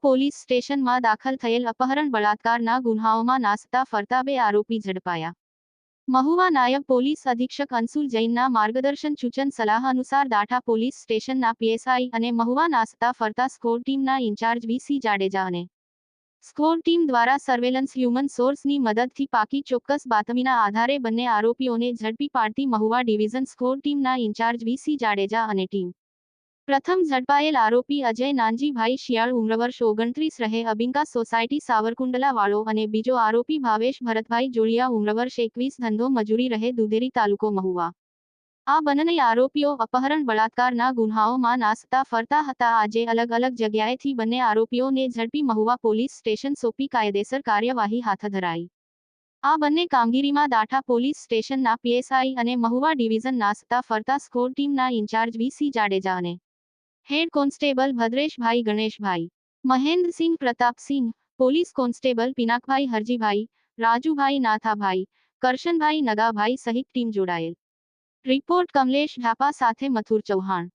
Police સ્ટેશનમાં દાખલ થયેલ અપહરણ બળાત્કારના ગુન્હાઓમાં નાસતા ફરતા બે આરોપી ઝડપાયા. મહુવા નાયબ પોલીસ અધિક્ષક અંસુલ જૈનના માર્ગદર્શન સૂચન સલાહ અનુસાર દાઠા પોલીસ સ્ટેશનના પીએસઆઈ અને મહુવા નાસતા ફરતા સ્કોર ટીમના ઇન્ચાર્જ વીસી જાડેજા અને સ્કોર ટીમ દ્વારા સર્વેલન્સ હ્યુમન સોર્સની મદદથી પાકી ચોક્કસ બાતમીના આધારે બંને આરોપીઓને ઝડપી પાડતી મહુવા ડિવિઝન સ્કોર ટીમના ઇન્ચાર્જ વીસી જાડેજા અને ટીમ પ્રથમ ઝડપાયેલ આરોપી અજય નાનજીભાઈ શિયાળ ઉમ્રવર્ષ ઓગણત્રીસ રહે, અબિંકા સોસાયટી સાવરકુંડલા વાળો અને બીજો આરોપી ભાવેશ ભરતભાઈ જોડિયા ઉમ્ર વર્ષ એકવીસ, ધંધો મજૂરી રહે, દુધેરી તાલુકો મહુવા. આ બંને આરોપીઓ અપહરણ, બળાત્કારના ગુન્હાઓમાં નાસતા, ફરતા હતા. આજે અલગ અલગ જગ્યાએથી બંને આરોપીઓને ઝડપી મહુવા પોલીસ સ્ટેશન સોંપી કાયદેસર કાર્યવાહી હાથ ધરાઈ. આ બંને કામગીરીમાં દાઠા પોલીસ સ્ટેશનના પીએસઆઈ અને મહુવા ડિવિઝન નાસતા, ફરતા, સ્કોર ટીમના ઇન્ચાર્જ વીસી જાડેજા અને head constable Bhadreshbhai Ganeshbhai Mahendrasinh Pratapsinh police constable Pinakbhai Harjibhai Rajubhai Nathabhai Karshanbhai Nagabhai સહિત ટીમ જોડાયેલ રિપોર્ટ કમલેશ ઢાપા સાથે મથુર ચૌહાણ